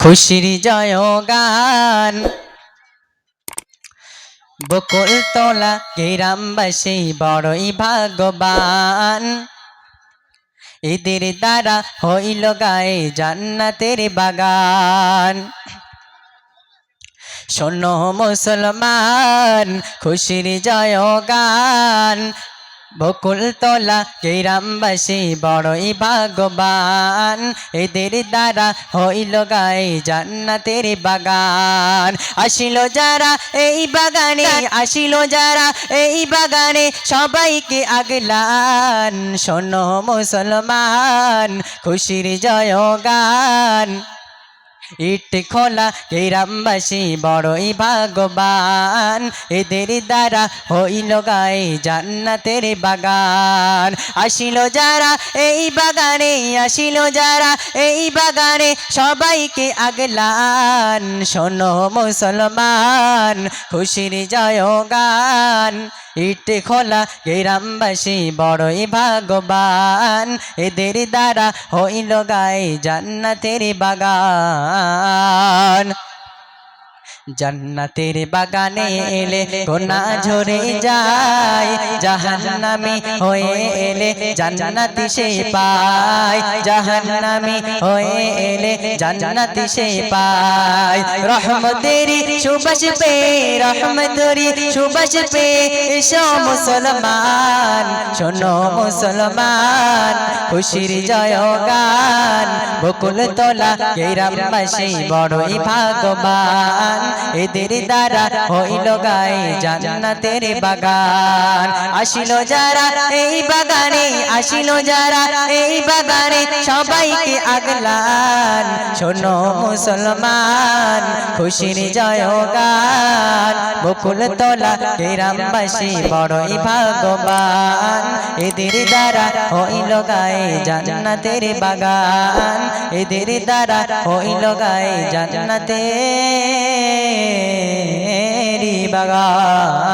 খুশির জয় গান বকুল তোলা গ্রামবাসী বড়ই ভাগবান এদের দ্বারা হইল গায়ে জান্নাতের বাগান। শোনো মুসলমান, খুশির জয় গান বকুল তোলা গ্রামবাসী বড়ই ভাগবান এদের দ্বারা হইল গায়ে জান্নাতের বাগান। আসিল যারা এই বাগানে, আসিল যারা এই বাগানে, সবাইকে আগলান। শোনো মুসলমান, খুশির জয় গান ইট খোলা গ্রামবাসী বড়ই ভাগবান এদের দ্বারা হইল গায়ে জান্নাতের বাগান। আসিল যারা এই বাগানে, আসিল যারা এই বাগানে, সবাইকে আগলান। শোনো মুসলমান, খুশির জয় গান ইট খোলা গ্রামবাসী বড়ই ভাগবান এদের দ্বারা হইল গায়ে জান্নাতের বাগান। জান্নাতের বাগানে এলে গোনা ঝরে যায় জাহান্নামি হয়ে এলে জান্নাতি সে পায় জাহান্নামি হয়ে এলে জান্নাতি সে পায়। রহমতের সুবাস পে রহমতের সুবাস পে এসো মুসলমান শোনো মুসলমান খুশির জয় গান বকুল তোলা গ্রামবাসী বড়ই ভাগবান এদের দ্বারা হইল গায়ে জান্নাতের বাগান। আসিল যারা এই বাগানে, আসিল যারা এই বাগানে সবাইকে আগলান। শোনো মুসলমান, খুশির জয় গান বকুল তোলা গ্রামবাসী বড়ই ভাগবান এদের দ্বারা হইল গায়ে জান্নাতের বাগান। এদের দ্বারা হইল গায়ে জান্নাতের বাগান